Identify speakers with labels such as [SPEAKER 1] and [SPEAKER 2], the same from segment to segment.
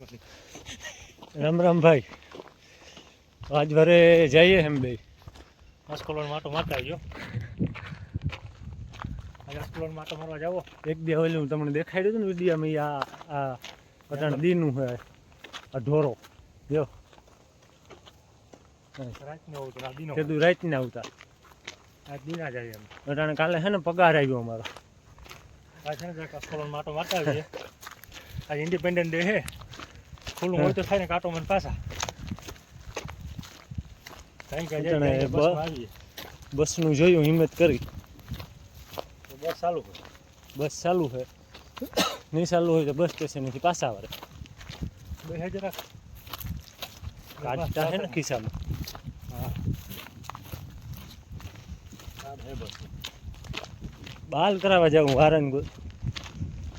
[SPEAKER 1] રામ રામ ભાઈ આજ ભરે જઈએ એમ બે.
[SPEAKER 2] અસ્કોલોન માટો મારતા આવજો આજે અસ્કોલોન માટો મારવા જાવો
[SPEAKER 1] એક બે ઓલું તમને દેખાડ્યું હતું ને વિડીયામાં આ આ અટાણ દીનું હોય આ ઢોરો. જો.
[SPEAKER 2] દીનો
[SPEAKER 1] કીધું આવતા.
[SPEAKER 2] જાય એમ.
[SPEAKER 1] અટાણે કાલે છે ને પગાર આવ્યો અમારો.
[SPEAKER 2] આ છે ને જરાક અસ્કોલોન માટો મારતા આવીએ. આજે ઇન્ડિપેન્ડન્ટ ડે હે. ખુલ્લું હોય તો થાય ને કાંટો મને પાછા. કઈ જાય
[SPEAKER 1] હિંમત કરી.
[SPEAKER 2] બસ ચાલુ હોય
[SPEAKER 1] બસ ચાલુ છે. નહીં ચાલુ હોય તો બસ સ્ટેશનથી પાછા વળે
[SPEAKER 2] બે હજાર
[SPEAKER 1] કાઢતા હે ને ખિસ્સામાં.
[SPEAKER 2] બસ
[SPEAKER 1] બાલ કરાવવા જાઉં વારન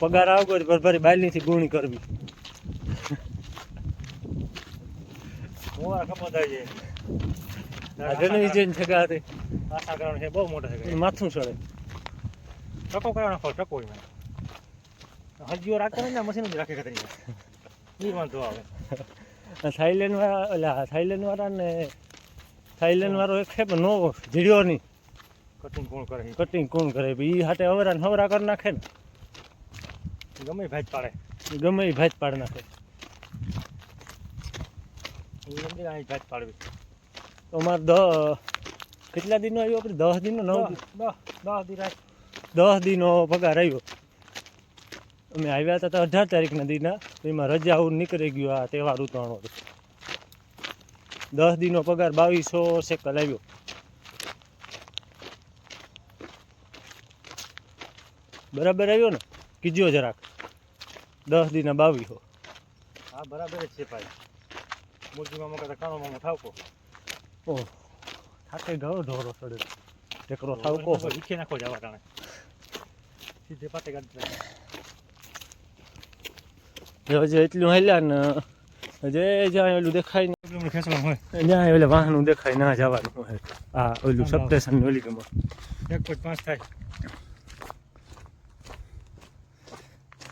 [SPEAKER 1] પગાર આવગો તો ભરભરી બાલનીથી ગુણી કરવી
[SPEAKER 2] મોવા કપા થાય
[SPEAKER 1] આ
[SPEAKER 2] છે.
[SPEAKER 1] જનવી જઈને છગા હતી
[SPEAKER 2] આશા કરવાનું છે બહુ મોટા છે
[SPEAKER 1] માથું ચડે
[SPEAKER 2] ટકો કયો નાખો ટકો એમાં હજીઓ રાખતા ને મશીન જ રાખે એ વાંધો આવે.
[SPEAKER 1] થાઈલેન્ડ વાળા એટલે થાઈલેન્ડ વાળા ને થાઈલેન્ડ વાળો એક છે પણ નો જીડ્યો નહીં.
[SPEAKER 2] કટિંગ કોણ કરે?
[SPEAKER 1] કટિંગ કોણ કરે? એ હાટે અવરા ને હવરા કરી નાખે ને.
[SPEAKER 2] ગમે ભાજ પાડે.
[SPEAKER 1] ગમે ભાજ પાડી નાખે
[SPEAKER 2] એ સમજી અહીં ભાજ પાડવી
[SPEAKER 1] તો અમારે દહ કેટલા દિનનો આવ્યો આપણે? દસ દિનનો નવ દિન
[SPEAKER 2] દસ દસ
[SPEAKER 1] દસ દિનનો પગાર આવ્યો. અમે આવ્યા હતા તો અઢાર તારીખના દિના એમાં રજા આવું નીકળી ગયું આ તહેવાર ઉતરણો દસ દિનનો પગાર બાવીસો સેકલ આવ્યો. બરાબર આવ્યો ને? કીજો જરાક. દસ દિના બાવીસો.
[SPEAKER 2] હા બરાબર જ છે ભાઈ. મોટી મામા કરતા થાવકો.
[SPEAKER 1] ઓ થાકે ગયો ઢોરો સડે. ટેકરો થાવકો. હોય
[SPEAKER 2] નાખો જવા ટાણે. સીધે પાતે કાઢી.
[SPEAKER 1] હજી એટલું હાલ્યા ને જે જ્યાં ઓલું દેખાય ને.
[SPEAKER 2] ખેંચવાનું હોય.
[SPEAKER 1] જ્યાં ઓલે વાહનું દેખાય ના જવાનું હોય. આ ઓલું સપ્ટેશન ઓલી ગમો.
[SPEAKER 2] એક પોઈન્ટ પાંચ થાય.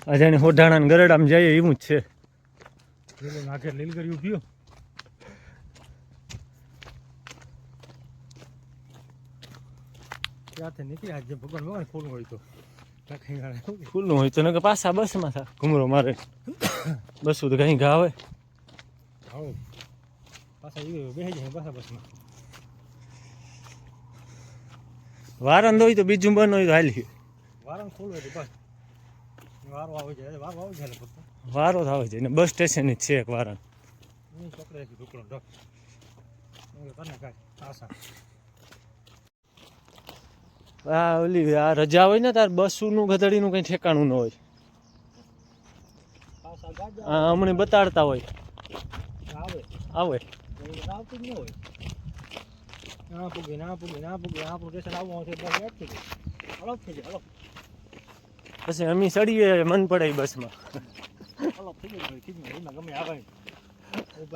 [SPEAKER 1] અજાણી જાણે હોઢાણા ને ગરડામાં જઈએ એવું જ છે.
[SPEAKER 2] લીલું નાખે લીલગરી ઉભ્યું ત્યાંથી નીકળી આજે ભગવાન ભગવાન ખોલું હોય તો?
[SPEAKER 1] ખુલ્લું હોય તો નકર પાછા બસમાં થા. ઘુમરો મારે. બસું તો કઈ ઘા હોય.
[SPEAKER 2] આવો. પાછા બેસી જાય પાછા બસમાં.
[SPEAKER 1] વારંદ હોય તો બીજું બન હોય તો હાલી
[SPEAKER 2] વારં ખોલું એટલે બસ. વારો આવે છે. વારો આવે છે
[SPEAKER 1] વારો થાવે છે. ને બસ સ્ટેશન જ છે એક વારન
[SPEAKER 2] છોકરા ઢોકળો ઢોક. કાંઈ આશા
[SPEAKER 1] આ ઓલી આ રજા હોય ને તાર બસનું ગધડીનું કઈ ઠેકાણું ન હોય. હા હમણે બતાડતા હોય.
[SPEAKER 2] આવે. હોય
[SPEAKER 1] પછી અમે ચડીએ મન પડે બસમાં.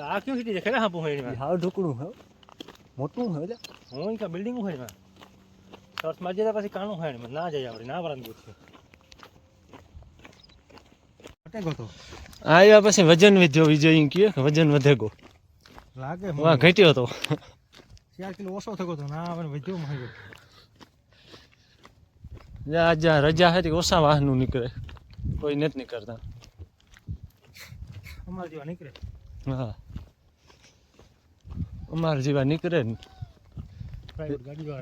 [SPEAKER 2] આ કેવું સીટી છે? હોય
[SPEAKER 1] હાવ હે મોટું હે
[SPEAKER 2] હું બિલ્ડિંગ હોય સર્ચ મારી જતા પછી કાણું હોય એમાં ના જાય આપણે ના અટેકો તો?
[SPEAKER 1] આવ્યા પછી વજન વધ્યો વિજય કહે કે વજન વધે ગો
[SPEAKER 2] લાગે
[SPEAKER 1] વાહ ઘટ્યો તો.
[SPEAKER 2] ચાર કિલો ઓછો થયો તો ના આવે વધ્યો માં
[SPEAKER 1] આ જ્યાં રજા હતી ઓછા વાહનું નીકળે. કોઈ નથી નીકળતા.
[SPEAKER 2] અમારા જેવા નીકળે.
[SPEAKER 1] હા. અમારા જેવા નીકળે ને.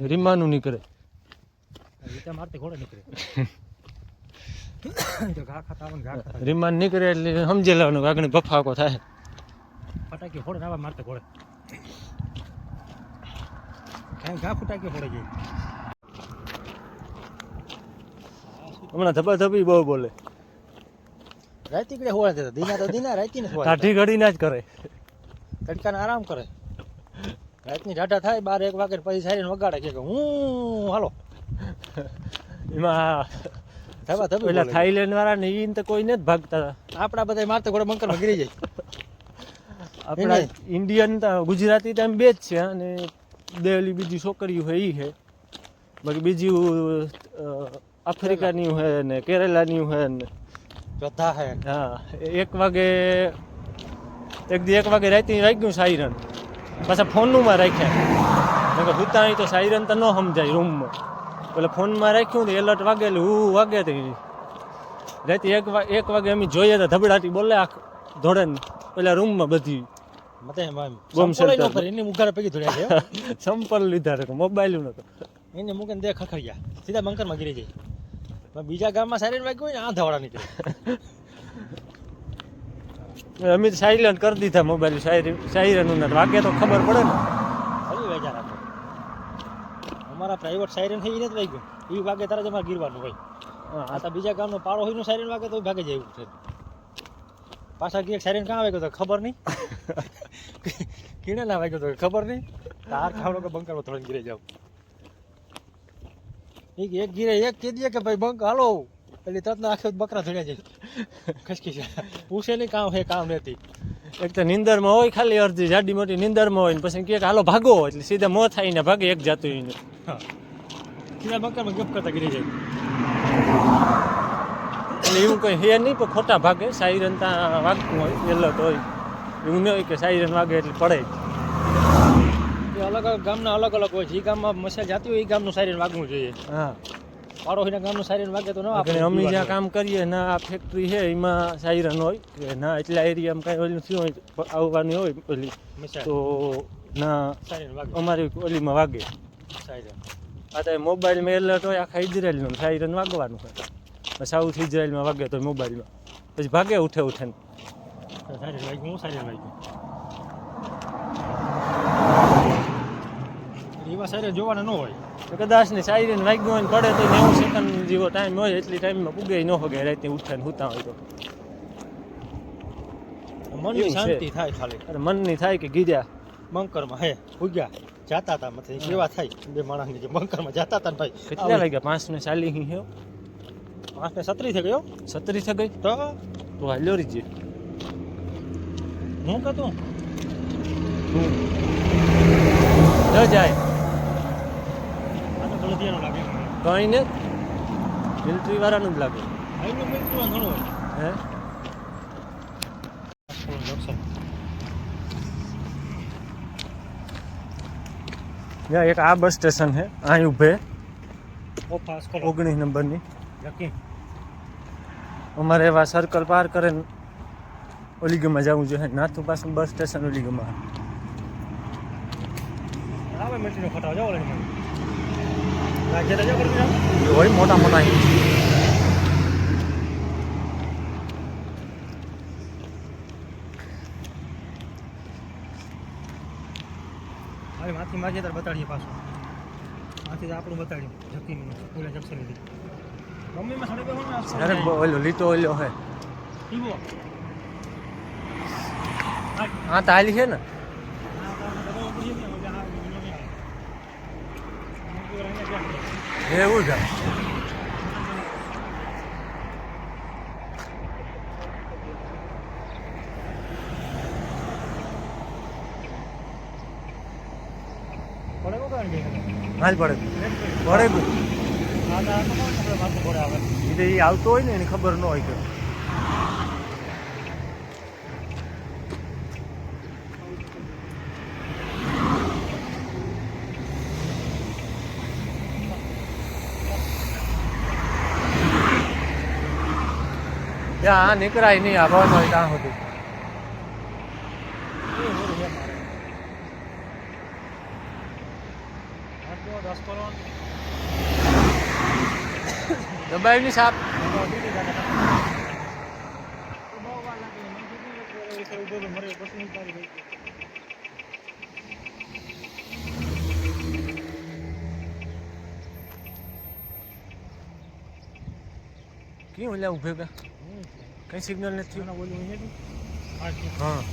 [SPEAKER 1] રીમાનું નીકળે.
[SPEAKER 2] વિચાર મારતે ઘોડે નીકળે. ઘા ખાતા આવે ઘા ખાતા
[SPEAKER 1] રીમાન નીકળે એટલે સમજી લેવાનું આગળ ભફાકો થાય.
[SPEAKER 2] ફટાકી ફોડે ના મારતે ઘોડે. કાંઈ ઘા ફટાકી ફોડે જાય
[SPEAKER 1] હમણાં ધબાધબી બહુ બોલે.
[SPEAKER 2] રાતી કડે હોળે છે દીના તો દિના રાતી ને
[SPEAKER 1] ઘડી ના જ કરે.
[SPEAKER 2] તડકાને આરામ કરે. રાતની ઢાઢા થાય બાર એક વાગે પછી સારી વગાડે કે હું હાલો.
[SPEAKER 1] એમાં પેલા થાઈલેન્ડ વાળા ને ઈન તો કોઈ નથી ભાગતા
[SPEAKER 2] આપણા બધા મારતો ઘોડે બંકરમાં ગીરી જાય.
[SPEAKER 1] આપણા ઇન્ડિયન ગુજરાતી તો એમ બે જ છે અને દેવલી બીજી છોકરીઓ હોય એ છે. બાકી બીજી આફ્રિકાની હોય ને કેરેલાની હોય ને
[SPEAKER 2] બધા હે.
[SPEAKER 1] હા એક વાગે એક દી એક વાગે રાતે વાગ્યું સાયરન. પાછા ફોનનું રાખ્યા. નકર હુતાણી તો સાયરન તો ન સમજાય રૂમમાં એટલે ફોનમાં રાખ્યું તો એલર્ટ વાગે એટલે હું વાગે હતી રાતે એક વાગે એક વાગે અમે જોઈએ તો ધબડાટી બોલે આખ ધોળે પેલા રૂમમાં બધી. સંપલ લીધા રે મોબાઈલ નતો.
[SPEAKER 2] એને મૂકીને દે ખખડ્યા. સીધા બંકરમાં ગીરી જાય બીજા ગામમાં સારી વાગ્યું હોય ને આ ધવાડા નીકળે.
[SPEAKER 1] અમે તો સાયલન્ટ કરી દીધા મોબાઈલ સાયરન વાગે તો ખબર પડે ને.
[SPEAKER 2] અમારા પ્રાઇવેટ સાયરન એને જ વાગ્યું. એ વાગે તારા જ અમારે ગીરવાનું હોય.
[SPEAKER 1] હા,
[SPEAKER 2] આ તો બીજા ગામનો પાડો હોય સાયરન વાગે તો ભાગે જાય એવું છે. પાછા ગીર સાયરન ક્યાં વાગ્યો તો ખબર નહીં? કીણે ના વાગ્યો તો ખબર નહીં? તાર ખાવડો કે બંકરમાં થોડીને ગીરે જાવ એક એક ગીરે એક કહી દે કે ભાઈ બંક હાલો. એટલે તરત આખે બકરા ધોડ્યા જાય. ખસકી જાય પૂછે નહીં કામ હે કામ નથી.
[SPEAKER 1] એક તો નિંદરમાં હોય ખાલી અડધી જાડી મોટી નિંદરમાં હોય ને પછી કે હાલો ભાગો એટલે સીધા મોં થાય ને ભાગે એક જાતું એને
[SPEAKER 2] સીધા મકાનમાં ગપ કરતા ગીરી જાય.
[SPEAKER 1] એટલે એવું કંઈ હે નહીં પણ ખોટા ભાગે. સાયરન ત્યાં વાગતું હોય એલર્ટ હોય. એવું નહીં હોય કે સાયરન વાગે એટલે પડે.
[SPEAKER 2] અલગ અલગ ગામના અલગ અલગ હોય. છે એ ગામમાં મસાજ જાતી હોય એ ગામનું સાયરન વાગવું જોઈએ.
[SPEAKER 1] હા.
[SPEAKER 2] પાડોશીના ગામનું સાયરન વાગે તો ન
[SPEAKER 1] આપણે અમે જ્યાં કામ કરીએ ના આ ફેક્ટરી છે એમાં સાયરન હોય કે ના એટલા એરિયામાં કાંઈ ઓલું થયું હોય આવવાની હોય ઓલી તો ના અમારી ઓલીમાં વાગે.
[SPEAKER 2] સાયરન.
[SPEAKER 1] આ તો મોબાઈલમાં એલર્ટ હોય આખા ઇઝરાયલનું સાયરન વાગવાનું હોય. સાઉથ ઇઝરાયલમાં વાગે તો મોબાઈલમાં પછી ભાગે ઉઠે ઉઠે ને
[SPEAKER 2] સાયરન વાગ્યું હું સાયરન વાગ્યું. એવા સાયરન જોવાના ન હોય.
[SPEAKER 1] કદાચ ને સાયરન વાગ્યું હોય ને પડે તો નેવું સેકન્ડ જેવો ટાઈમ હોય એટલી ટાઈમમાં પૂગે ન હોગે રાતે ઉઠે ને હુતા હોય તો.
[SPEAKER 2] મનની શાંતિ થાય ખાલી.
[SPEAKER 1] અરે મનની થાય કે ગીજા
[SPEAKER 2] બંકરમાં હે ભૂગ્યા જાતા હતા મતલબ કેવા થાય. બે માણસની જે બંકરમાં જાતા હતા ભાઈ.
[SPEAKER 1] કેટલા લાગ્યા પાંચ ને ચાલી હી હે.
[SPEAKER 2] પાંચ ને સત્રી થઈ ગયો
[SPEAKER 1] સત્રી થઈ ગઈ?
[SPEAKER 2] તો?
[SPEAKER 1] તો હાલ્યો રીજે
[SPEAKER 2] હું કહેતું
[SPEAKER 1] ન જાય.
[SPEAKER 2] ગલતિયાનો લાગે.
[SPEAKER 1] કઈ ને? મિલિટરી વાળાનું જ લાગે.
[SPEAKER 2] ઘણું હોય.
[SPEAKER 1] હે? યા એક આ બસ સ્ટેશન છે અહીં ઊભે. ઓગણીસ નંબરની.
[SPEAKER 2] યકીન.
[SPEAKER 1] અમારે એવા સર્કલ પાર કરે ઓલીગમાં જવું જોઈએ. નાથું પાછું બસ સ્ટેશન ઓલીગમાં.
[SPEAKER 2] આવે મેટ્રીનો ખટાવ જાવ ઓલે રાજ્ય રજા કરી જાવ
[SPEAKER 1] એ હોય મોટા મોટા અહીં
[SPEAKER 2] હવે માથી મારીએ તાર બતાડીએ પાછું. માથી આપણું બતાડ્યું જકીનું ઓલા જંકશન લીધી. મમ્મીમાં સડે ગયો ને આસકોલ
[SPEAKER 1] અરે બ- ઓલો લીટો ઓલો હે.
[SPEAKER 2] ઈવો.
[SPEAKER 1] આ તો હાલી છે ને? એવું છે હાલ પડે. પડે ગયું એટલે એ આવતો હોય ને એની ખબર ન હોય કે. ત્યાં નીકળાય નહીં આ ભાવનો હોય ત્યાં સુધી દબાઈની સાપ. ક્યાં ઓલા ઉભે ગયા કઈ સિગ્નલ નથી થયું? હા.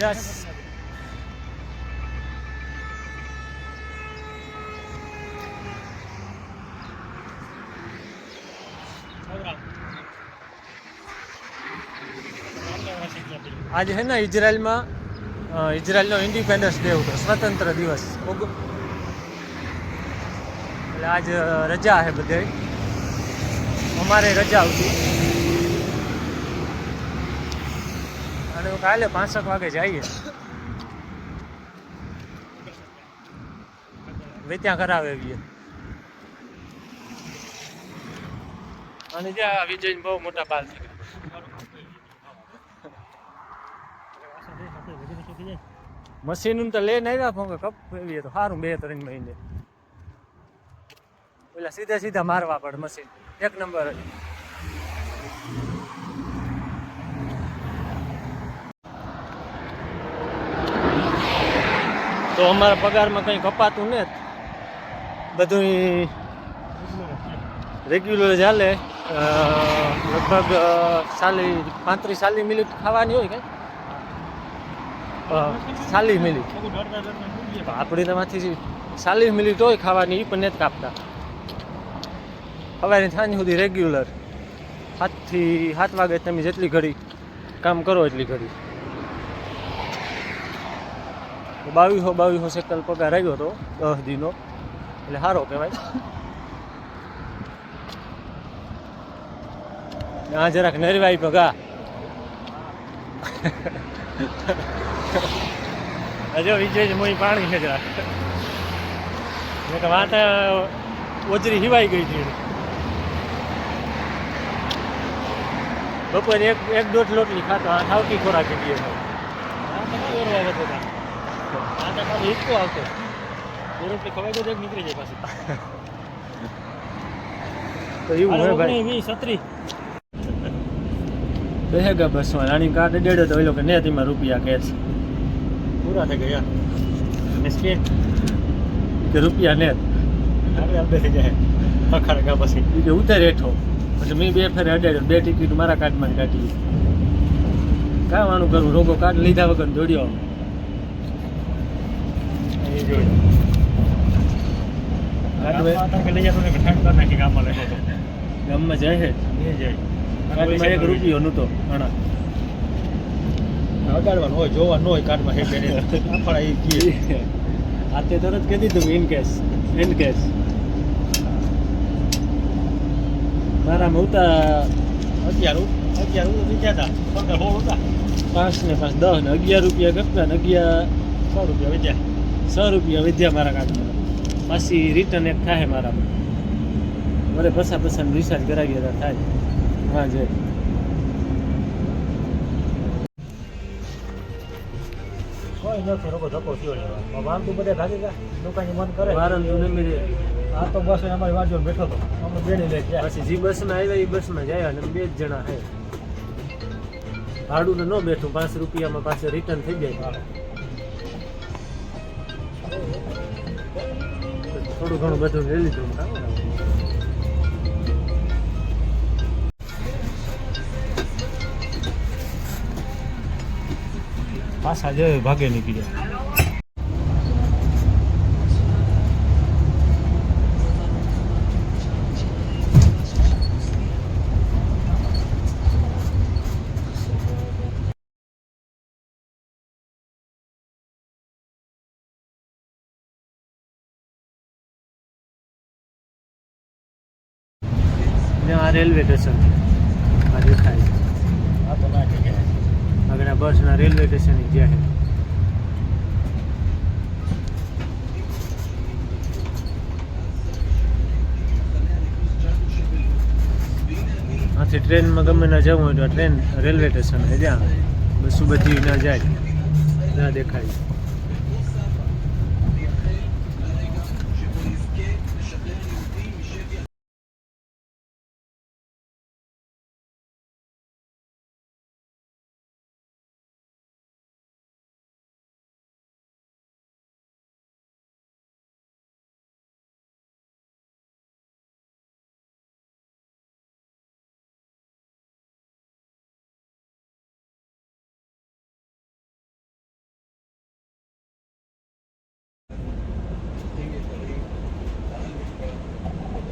[SPEAKER 1] યસ. આજે છે ને ઇઝરાયલમાં અ, ઇઝરાયલનો ઇન્ડિપેન્ડન્સ ડે હતો સ્વતંત્ર દિવસ. ઓગ- એટલે આજ રજા છે બધે અમારે રજા આવતી. અને કાલે પાંચક વાગે જઈએ. વેત્યા કરાવે આવીએ અને જ્યાં વિજય બહુ મોટા પાલ છે. મશીન તો લઈને આવ્યા ફોંકે કપ એવી તો સારું બે ત્રણ મહિને. પેલા સીધા સીધા મારવા પડે મશીન. એક નંબર. તો અમારા પગારમાં કંઈ કપાતું ને? બધું રેગ્યુલર ચાલે લગભગ સાલી પાંત્રીસ સાલી મિનિટ ખાવાની હોય કે સાલી મિનિટ. આપણે તેમાંથી સાલી મિનિટ હોય ખાવાની એ પણ નથી કાપતા. સવારે સાંજ સુધી રેગ્યુલર સાતથી સાત વાગે તમે જેટલી ઘડી કામ કરો એટલી ઘડી. બાવીસો બાવીસો સેકલ પગાર આવ્યો હતો દસ દીનો. એટલે સારો કહેવાય. આ જરાક નરવાઈ પગા હજો વિજય મોઈ પાણી છે જરાક વાત ઓજરી હિવાઈ ગઈ હતી બપોરે એક એક દોઢ લોટલી ખાતો આ થાવતી ખોરાક કીધી
[SPEAKER 2] હિચકો આવતો બે રોટલી ખવાઈ ગયો એક નીકળી જાય પાછી.
[SPEAKER 1] તો એવું હોય ભાઈ. બેહેગા બસમાં. રાણી કાર્ડ ડેડો તો એ લોકો ને તેમાં રૂપિયા કેશ
[SPEAKER 2] પૂરા થઈ ગયા. અને
[SPEAKER 1] કે રૂપિયા ને
[SPEAKER 2] આગળ અડધે થઈ જાય અખાડ ગયા પછી.
[SPEAKER 1] કે ઉતાર હેઠો. પછી મેં બે ફેરે અડાડ્યો બે ટિકિટ મારા કાર્ડમાં કાઢી. કાવાનું કરવું રોગો કાર્ડ લીધા વગર
[SPEAKER 2] જોયું ગામમાં કે કે
[SPEAKER 1] જાય છે. કાર્ડમાં એક રૂપિયો નહોતો ઘણા
[SPEAKER 2] અડાડવાનું હોય જોવાનું હોય કાર્ડમાં આપણા એ
[SPEAKER 1] આ તે તરત કહી દીધું ઇન કેસ ઇન કેસ મારામાં મોટા
[SPEAKER 2] અગિયાર અગિયાર બીજા હતા સોળ હતા.
[SPEAKER 1] પાંચ ને પાંચ દસ ને અગિયાર રૂપિયા કરતા ને અગિયાર
[SPEAKER 2] સો રૂપિયા વધ્યા.
[SPEAKER 1] સો રૂપિયા વધ્યા મારા કાર્ડમાં પાછી રિટર્ન એક થાય મારામાં મને પસા પસા રિચાર્જ કરાવી હતા થાય. હા જે
[SPEAKER 2] કોઈ નથી રોકો ધક્કો થયો વાંધો બધા ભાગી ગયા દુકાનની મન કરે.
[SPEAKER 1] વારંદુ નમી નમી
[SPEAKER 2] આ તો બસ અમારી બાજુ બેઠો હતો. અમે બેની લઈ ગયા.
[SPEAKER 1] પછી જે બસમાં આવ્યા એ બસમાં જાય અને બે જ જણા હે. ભાડું ન બેઠું પાંચ રૂપિયામાં પાછું રિટર્ન થઈ જાય. થોડું ઘણું બધું લઈ લીધું પાછા જાય ભાગે નીકળ્યા. રેલવે સ્ટેશન છે. આ દેખાય છે.
[SPEAKER 2] આ ના જગ્યાએ
[SPEAKER 1] આગળ આ બસના રેલવે સ્ટેશન જ્યાં છે. આથી ટ્રેનમાં ગમે ના જવું હોય તો ટ્રેન રેલવે સ્ટેશન હે જ્યાં બસું બધી ના જાય. ના દેખાય.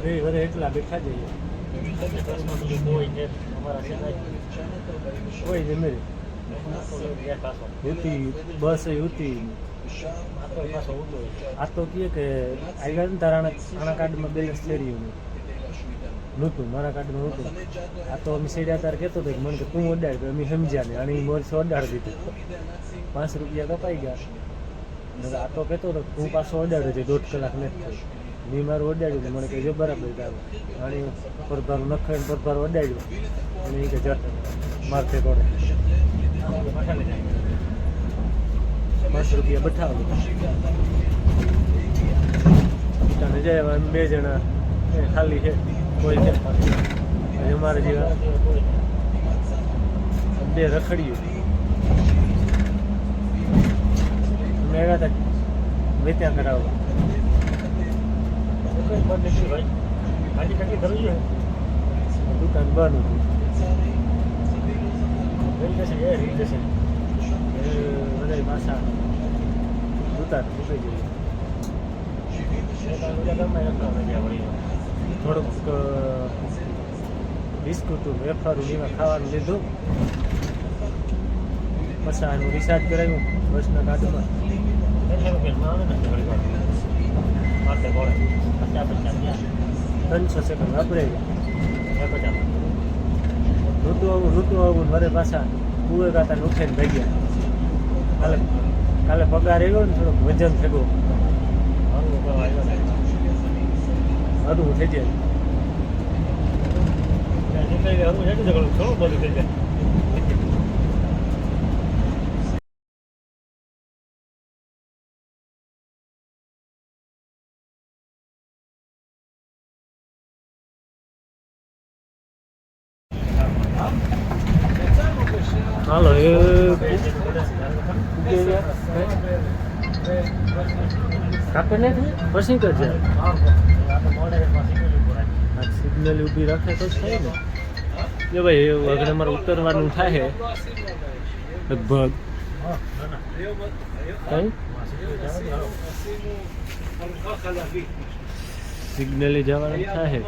[SPEAKER 1] એ બધા એટલા બેઠા જઈએ.
[SPEAKER 2] કોઈ
[SPEAKER 1] જમે યુતિ બસ યુતિ
[SPEAKER 2] આ તો
[SPEAKER 1] કહે કે આવ્યા ને તારા આના કાર્ડમાં બેલેન્સ થઈ રહ્યું નહોતું, મારા કાર્ડમાં નહોતું. આ તો અમે સીડ્યા તાર કહેતો હતો કે મને કે તું અડાડ અમે સમજ્યા ને અને મોરસો અડાડ દીધું. પાંચ રૂપિયા કપાઈ ગયા. આ તો કહેતો હતો તું પાછો અડાડ છે, દોઢ કલાક નથી થઈ મેં તો મને કહે છે બરાબર અને પરભારું નખાઈને વડાડ્યું. અડાડ્યું અને એ કે જટ તોડે પાંચ રૂપિયા બઠાવ્યું અને જાય અમે બે જણા. ખાલી છે. કોઈ છે અને અમારા જેવા બે રખડ્યું અમે આવ્યા હતા વેત્યા કરાવવા. દુકાન બંધ હતું એ બધા પાછા દુકાન મૂકી જઈએ થોડુંક બિસ્કુટું વેફરું ને ખાવાનું લીધું પછી આનું રિચાર્જ કરાવ્યું બસના કાર્ડમાં ત્રણસો સેકન્ડ વાપરાય ઋતુ આવું ઋતુ આવું મારે પાછા કુએ કાતા ઉઠીને ભાઈ ગયા કાલે કાલે પગાર આવ્યો ને થોડોક વજન થયો હરવું થઈ જાય. હાલો એ કાપે નથી પછી કરજે સિગ્નલ ઊભી રાખે તો થાય ને કે ભાઈ આગળ અમારે ઉતરવાનું થાય લગભગ સિગ્નલે જવાનું થાય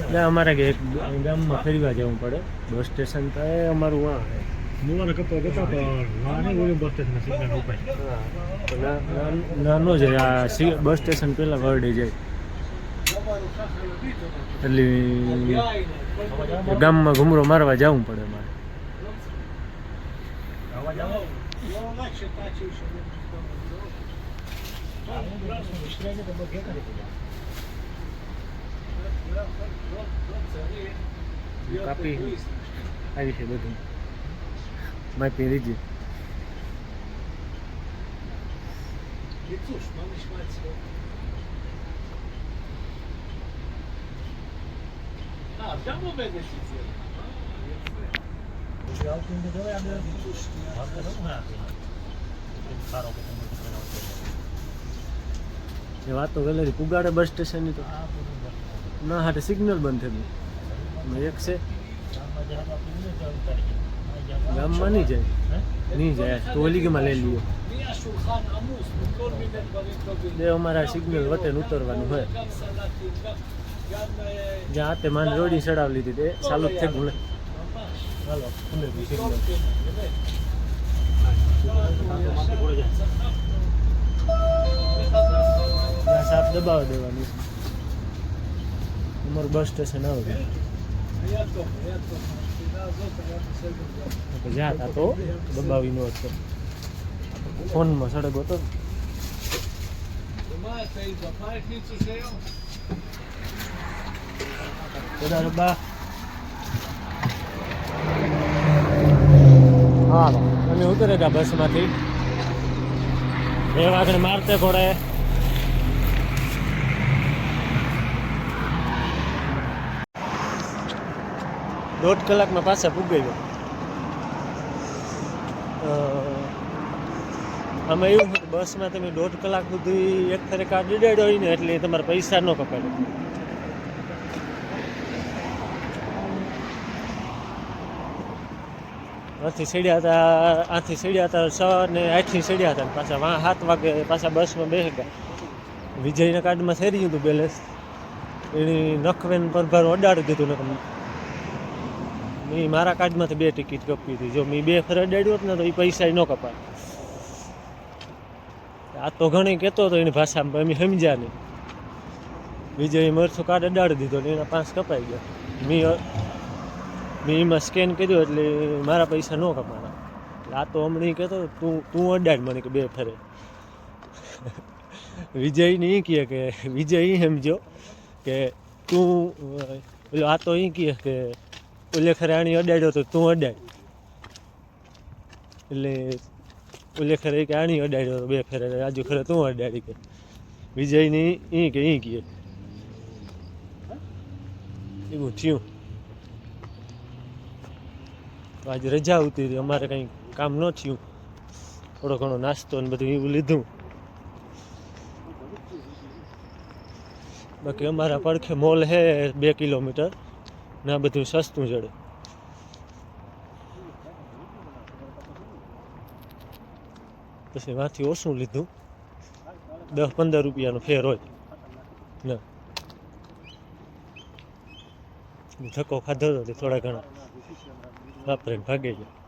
[SPEAKER 1] એટલે અમારે કે એક ગામમાં ફેરવા જવું પડે. બસ સ્ટેશન તો એ અમારું આ ના- ના- નાનો છે. આ બસ સ્ટેશન પહેલાં વરડે જાય. એટલે ગામમાં ઘુમરો મારવા જવું પડે મારે કાપી આવી છે બધું માપી રીજી એ વાત તો ગેલેરી પુગાડે બસ સ્ટેશનની તો ના, હાટે સિગ્નલ બંધ થયું અને એક છે. ગામમાં નહીં જાય. નહીં જાય. તો ઓલીગમાં લઈ લઈએ બે અમારા સિગ્નલ વટે ઉતરવાનું હોય. જ્યાં હાથે માન રોડી ચડાવી લીધી તે ચાલુ જ થઈ હાલો સાપ દબાવી દેવાની અમારું બસ સ્ટેશન આવે જ્યાં હતા તો દબાવી નો હતો ફોનમાં સડક હતો બા. હા અમે ઉતરે હતા બસમાંથી. એ વાગણે મારતે પડે દોઢ કલાકમાં પાછા પૂગાઈ ગયો. આમાં એવું હતું બસમાં તમે દોઢ કલાક સુધી એક ફરે કાર્ડ ઉડાડ્યો હોય ને એટલે તમારા પૈસા ન કપાય. આથી સીડ્યા હતા, આથી સીડ્યા હતા છ ને આઠથી સીડ્યા હતા પાછા વાં, સાત વાગે પાછા બસમાં બેસી ગયા વિજયના કાર્ડમાં થઈ રહ્યું હતું બેલેન્સ એની નખવેન પરભાર ઓડાડી દીધું ને મેં મારા કાર્ડમાંથી બે ટિકિટ કપી હતી જો મેં બે ફેર અડાડ્યું હોત ને તો એ પૈસા ન કપાય આ તો ઘણી કહેતો હતો એની ભાષામાં અમે સમજ્યા નહીં. વિજય મરસો કાર્ડ અડાડી દીધો ને એના પાંચ કપાઈ ગયા. મેં મેં એમાં સ્કેન કર્યો એટલે મારા પૈસા ન કપાના આ તો હમણાં કહેતો તું તું અડાડ મને કે બે ફેરે. વિજયને એ કહે કે, વિજય એ સમજો કે તું પેલો આ તો એ કહે કે ઓલે ખરે આણી અડાડ્યો તો તું અડાડ. એટલે ઓલે ખરે કે આણી અડાડ્યો તો બે ફેરે આજુ ખરે તું અડાડી કે. વિજયની ઈ કે ઈ કે એવું થયું. આજે રજા આવતી હતી. અમારે કંઈ કામ ન થયું. થોડો ઘણો નાસ્તો ને બધું એવું લીધું. બાકી અમારા પડખે મોલ હે બે કિલોમીટર. ને આ બધું સસ્તું જડે. પછી વાંથી ઓછું લીધું. દસ પંદર રૂપિયાનો ફેર હોય. ને. ધક્કો ખાધો હતો થોડા ઘણા. બાપરે ભાગી ગયા.